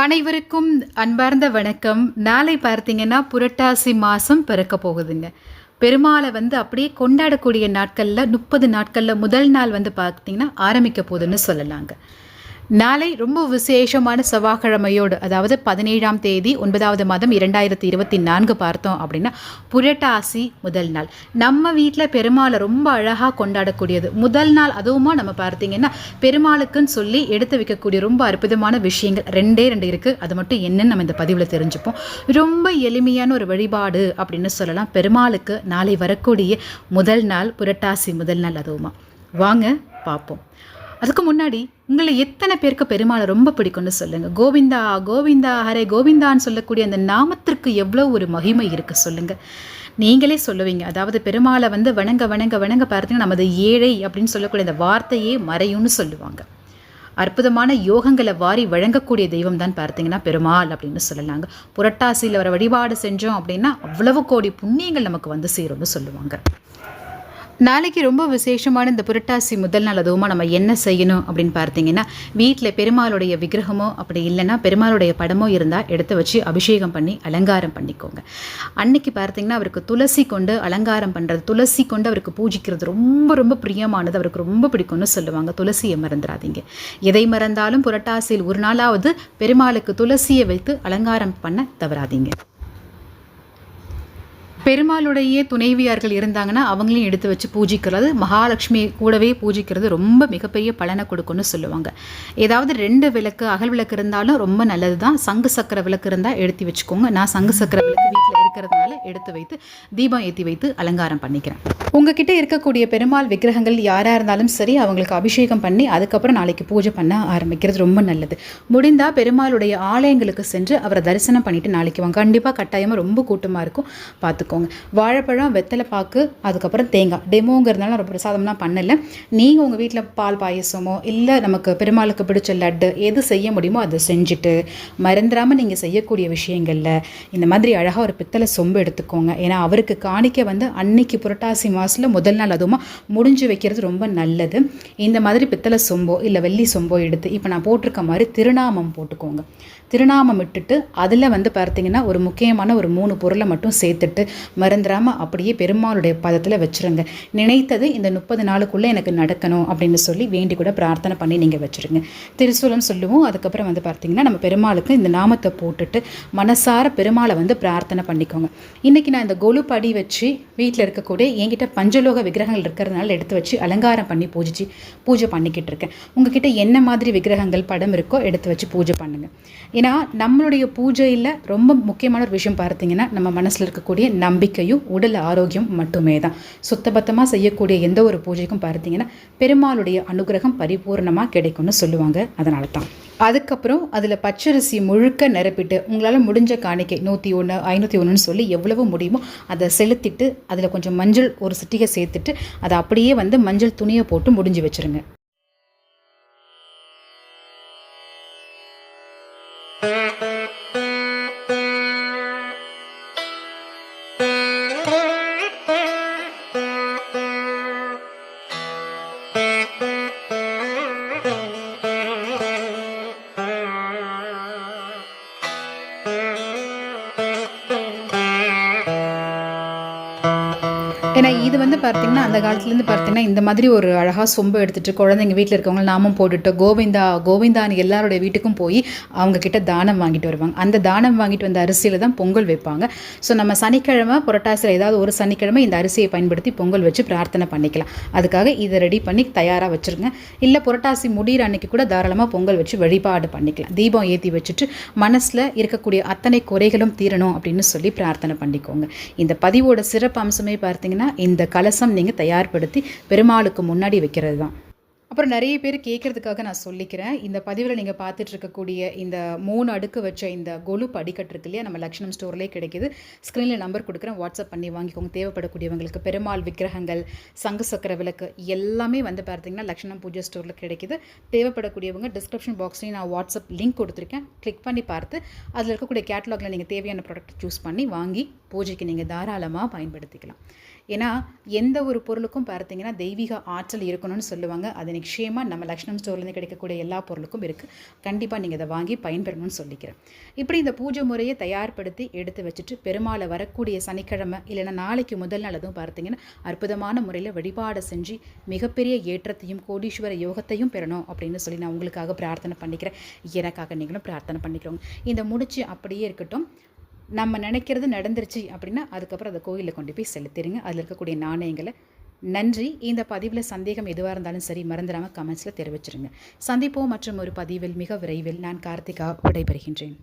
அனைவருக்கும் அன்பார்ந்த வணக்கம். நாளை பார்த்தீங்கன்னா புரட்டாசி மாதம் பிறக்க போகுதுங்க. பெருமாளை வந்து அப்படியே கொண்டாடக்கூடிய நாட்களில் முப்பது நாட்களில் முதல் நாள் வந்து பார்த்தீங்கன்னா ஆரம்பிக்க போகுதுன்னு சொல்லலாங்க. நாளை ரொம்ப விசேஷமான செவ்வாய்க்கிழமையோடு அதாவது பதினேழாம் தேதி ஒன்பதாவது மாதம் இரண்டாயிரத்தி இருபத்தி நான்கு பார்த்தோம் அப்படின்னா புரட்டாசி முதல் நாள். நம்ம வீட்டில் பெருமாளை ரொம்ப அழகாக கொண்டாடக்கூடியது. முதல் நாள் அதுவுமா நம்ம பார்த்தீங்கன்னா பெருமாளுக்குன்னு சொல்லி எடுத்து வைக்கக்கூடிய ரொம்ப அற்புதமான விஷயங்கள் ரெண்டே ரெண்டு இருக்குது அது மட்டும் என்னன்னு நம்ம இந்த பதிவில் தெரிஞ்சுப்போம். ரொம்ப எளிமையான ஒரு வழிபாடு அப்படின்னு சொல்லலாம். பெருமாளுக்கு நாளை வரக்கூடிய முதல் நாள் புரட்டாசி முதல் நாள் அதுவுமா. வாங்க பார்ப்போம். அதுக்கு முன்னாடி உங்களை எத்தனை பேருக்கு பெருமாளை ரொம்ப பிடிக்கும்னு சொல்லுங்க. கோவிந்தா கோவிந்தா ஹரே கோவிந்தான்னு சொல்லக்கூடிய அந்த நாமத்திற்கு எவ்வளோ ஒரு மகிமை இருக்கு சொல்லுங்க. நீங்களே சொல்லுவீங்க. அதாவது பெருமாளை வந்து வணங்க வணங்க வணங்க பார்த்தீங்கன்னா நமது ஏழை அப்படின்னு சொல்லக்கூடிய அந்த வார்த்தையே மறையும்னு சொல்லுவாங்க. அற்புதமான யோகங்களை வாரி வழங்கக்கூடிய தெய்வம் தான் பார்த்தீங்கன்னா பெருமாள் அப்படின்னு சொல்லலாங்க. புரட்டாசியில் வர வழிபாடு செஞ்சோம் அப்படின்னா அவ்வளவு கோடி புண்ணியங்கள் நமக்கு வந்து சேரும்னு சொல்லுவாங்க. நாளைக்கு ரொம்ப விசேஷமான இந்த புரட்டாசி முதல் நாள் அதுவுமா நம்ம என்ன செய்யணும் அப்படின்னு பார்த்தீங்கன்னா வீட்டில் பெருமாளுடைய விக்கிரகமோ அப்படி இல்லைன்னா பெருமாளுடைய படமோ இருந்தால் எடுத்து வச்சு அபிஷேகம் பண்ணி அலங்காரம் பண்ணிக்கோங்க. அன்னைக்கு பார்த்தீங்கன்னா அவருக்கு துளசி கொண்டு அலங்காரம் பண்ணுறது துளசி கொண்டு அவருக்கு பூஜிக்கிறது ரொம்ப ரொம்ப பிரியமானது அவருக்கு ரொம்ப பிடிக்கும்னு சொல்லுவாங்க. துளசியை மறந்துடாதீங்க. எதை மறந்தாலும் புரட்டாசியில் ஒரு நாளாவது பெருமாளுக்கு துளசியை வைத்து அலங்காரம் பண்ண தவறாதீங்க. பெருமாளுடைய துணைவியார்கள் இருந்தாங்கன்னா அவங்களையும் எடுத்து வச்சு பூஜிக்கிறது. மகாலட்சுமி கூடவே பூஜிக்கிறது ரொம்ப மிகப்பெரிய பலனை கொடுக்கும்னு சொல்லுவாங்க. ஏதாவது ரெண்டு விளக்கு அகல் விளக்கு இருந்தாலும் ரொம்ப நல்லது தான் சங்கு சக்கர விளக்கு இருந்தால் எடுத்து வச்சுக்கோங்க. நான் சங்கு சக்கர விளக்கு இருக்கிறதுனால எடுத்து வைத்து தீபம் ஏற்றி வைத்து அலங்காரம் பண்ணிக்கிறேன். உங்ககிட்ட இருக்கக்கூடிய பெருமாள் விக்கிரகங்கள் யாராக இருந்தாலும் சரி அவங்களுக்கு அபிஷேகம் பண்ணி அதுக்கப்புறம் நாளைக்கு பூஜை பண்ண ஆரம்பிக்கிறது ரொம்ப நல்லது. முடிந்தால் பெருமாளுடைய ஆலயங்களுக்கு சென்று அவரை தரிசனம் பண்ணிவிட்டு நாளைக்கு வாங்க. கண்டிப்பாக கட்டாயமாக ரொம்ப கூட்டமாக இருக்கும். பார்த்துக்கோங்க வாழைப்பழம் வெத்தலை பாக்கு அதுக்கப்புறம் தேங்காய். டெமோங்கிறதுனால ரொம்ப பிரசாதம்லாம் பண்ணலை. நீங்கள் உங்கள் வீட்டில் பால் பாயசமோ இல்லை நமக்கு பெருமாளுக்கு பிடிச்ச லட்டு எது செய்ய முடியுமோ அதை செஞ்சுட்டு மறந்துடாமல் நீங்கள் செய்யக்கூடிய விஷயங்களில் இந்த மாதிரி அழகாக ஒரு பித்தளை சொம்பு எடுத்துக்கோங்க. ஏன்னா அவருக்கு காணிக்க வந்து அன்னைக்கு புரட்டாசி மாதத்தில் முதல் நாள் அதுவுமா முடிஞ்சு வைக்கிறது ரொம்ப நல்லது. இந்த மாதிரி பித்தளை சொம்போ இல்லை வெள்ளி சொம்போ எடுத்து இப்போ நான் போட்டிருக்க மாதிரி திருநாமம் போட்டுக்கோங்க. திருநாமம் இட்டுட்டு அதில் வந்து பார்த்தீங்கன்னா ஒரு முக்கியமான ஒரு மூணு பொருளை மட்டும் சேர்த்துட்டு மறந்துடாமல் அப்படியே பெருமாளுடைய பதத்தில் வச்சுருங்க. நினைத்தது இந்த முப்பது நாளுக்குள்ளே எனக்கு நடக்கணும் அப்படின்னு சொல்லி வேண்டி கூட பிரார்த்தனை பண்ணி நீங்கள் வச்சுருங்க. திருசூலம் சொல்லுவோம். அதுக்கப்புறம் வந்து பார்த்தீங்கன்னா நம்ம பெருமாளுக்கு இந்த நாமத்தை போட்டுட்டு மனசார பெருமாளை வந்து பிரார்த்தனை பண்ணிக்கோங்க இன்றைக்கி நான் இந்த கொலு படி வச்சு வீட்டில் இருக்கக்கூடிய என்கிட்ட பஞ்சலோக விக்கிரகங்கள் இருக்கிறதுனால எடுத்து வச்சு அலங்காரம் பண்ணி பூஜிச்சு பூஜை பண்ணிக்கிட்டு இருக்கேன். உங்ககிட்ட என்ன மாதிரி விக்கிரகங்கள் படம் இருக்கோ எடுத்து வச்சு பூஜை பண்ணுங்கள் ஏன்னா நம்மளுடைய பூஜையில் ரொம்ப முக்கியமான ஒரு விஷயம் பார்த்தீங்கன்னா நம்ம மனசில் இருக்கக்கூடிய நம்பிக்கையும் உடல் ஆரோக்கியம் மட்டுமே தான். சுத்தபத்தமாக செய்யக்கூடிய எந்த ஒரு பூஜைக்கும் பார்த்தீங்கன்னா பெருமாளுடைய அனுகிரகம் பரிபூர்ணமாக கிடைக்கும்னு சொல்லுவாங்க. அதனால தான் அதுக்கப்புறம் அதில் பச்சரிசி முழுக்க நிரப்பிட்டு உங்களால் முடிஞ்ச காணிக்கை நூற்றி ஒன்று ஐநூற்றி ஒன்றுன்னு சொல்லி எவ்வளவு முடியுமோ அதை செலுத்திட்டு அதில் கொஞ்சம் மஞ்சள் ஒரு சிட்டிகை சேர்த்துட்டு அதை அப்படியே வந்து மஞ்சள் துணியை போட்டு முடிஞ்சு வச்சுருங்க. Mm-hmm. ஏன்னா இது வந்து பார்த்தீங்கன்னா அந்த காலத்துலேருந்து பார்த்தீங்கன்னா இந்த மாதிரி ஒரு அழகாக சொம்பு எடுத்துகிட்டு குழந்தைங்க வீட்டில் இருக்கவங்க நாமும் போட்டுட்டு கோவிந்தா கோவிந்தான்னு எல்லாருடைய வீட்டுக்கும் போய் அவங்கக்கிட்ட தானம் வாங்கிட்டு வருவாங்க. அந்த தானம் வாங்கிட்டு வந்த அரிசியில் தான் பொங்கல் வைப்பாங்க. ஸோ நம்ம சனிக்கிழமை புரட்டாசியில் ஏதாவது ஒரு சனிக்கிழமை இந்த அரிசியை பயன்படுத்தி பொங்கல் வச்சு பிரார்த்தனை பண்ணிக்கலாம். அதுக்காக இதை ரெடி பண்ணி தயாராக வச்சுருங்க. இல்லை புரட்டாசி முடிகிற அன்னைக்கு கூட தாராளமாக பொங்கல் வச்சு வழிபாடு பண்ணிக்கலாம். தீபம் ஏற்றி வச்சுட்டு மனசில் இருக்கக்கூடிய அத்தனை குறைகளும் தீரணும் அப்படின்னு சொல்லி பிரார்த்தனை பண்ணிக்கோங்க. இந்த பதிவோட சிறப்பு அம்சமே பார்த்தீங்கன்னா இந்த கலசம் நீங்கள் தயார்படுத்தி பெருமாளுக்கு முன்னாடி வைக்கிறது தான் அப்புறம் நிறைய பேர் கேட்குறதுக்காக நான் சொல்லிக்கிறேன். இந்த பதிவில் நீங்கள் பார்த்துட்டு இருக்கக்கூடிய இந்த மூணு அடுக்கு வச்ச இந்த கொலு படிக்கட்டு இருக்கு இல்லையா? நம்ம லக்ஷ்மணம் ஸ்டோர்லேயே கிடைக்குது. ஸ்க்ரீனில் நம்பர் கொடுக்குறேன். வாட்ஸ்அப் பண்ணி வாங்கிக்கோங்க. தேவைப்படக்கூடியவங்களுக்கு பெருமாள் விக்கிரகங்கள் சங்கு சக்கர விளக்கு எல்லாமே வந்து பார்த்தீங்கன்னா லக்ஷ்மணம் பூஜை ஸ்டோரில் கிடைக்கிது. தேவைப்படக்கூடியவங்க டிஸ்கிரிப்ஷன் பாக்ஸ்லேயும் நான் வாட்ஸ்அப் லிங்க் கொடுத்துருக்கேன். கிளிக் பண்ணி பார்த்து அதில் இருக்கக்கூடிய கேட்டலாகில் நீங்கள் தேவையான ப்ராடக்ட் சூஸ் பண்ணி வாங்கி பூஜைக்கு நீங்கள் தாராளமாக பயன்படுத்திக்கலாம். ஏன்னா எந்த ஒரு பொருளுக்கும் பார்த்தீங்கன்னா தெய்வீக ஆற்றல் இருக்கணும்னு சொல்லுவாங்க. அது நிச்சயமாக நம்ம லக்ஷ்மம் ஸ்டோர்லேருந்து கிடைக்கக்கூடிய எல்லா பொருளுக்கும் இருக்குது கண்டிப்பாக நீங்கள் இதை வாங்கி பயன்பெறணும்னு சொல்லிக்கிறேன். இப்படி இந்த பூஜை முறையை தயார்படுத்தி எடுத்து வச்சுட்டு பெருமாளை வரக்கூடிய சனிக்கிழமை இல்லைன்னா நாளைக்கு முதல் நாள் அதுவும் பார்த்தீங்கன்னா அற்புதமான முறையில் வழிபாடு செஞ்சு மிகப்பெரிய ஏற்றத்தையும் கோடீஸ்வர யோகத்தையும் பெறணும் அப்படின்னு சொல்லி நான் உங்களுக்காக பிரார்த்தனை பண்ணிக்கிறேன். எனக்காக நீங்களும் பிரார்த்தனை பண்ணிக்கிறோங்க இந்த முடிச்சு அப்படியே இருக்கட்டும். நம்ம நினைக்கிறது நடந்துருச்சு அப்படின்னா அதுக்கப்புறம் அதை கோயிலில் கொண்டு போய் செலுத்திடுங்க அதில் இருக்கக்கூடிய நாணயங்களை நன்றி. இந்த பதிவில் சந்தேகம் எதுவாக இருந்தாலும் சரி மறந்துடாமல் கமெண்ட்ஸில் தெரிவிச்சிருங்க. சந்திப்போம் மற்றும் ஒரு பதிவில் மிக விரைவில் நான் கார்த்திகா விடைபெறுகின்றேன்.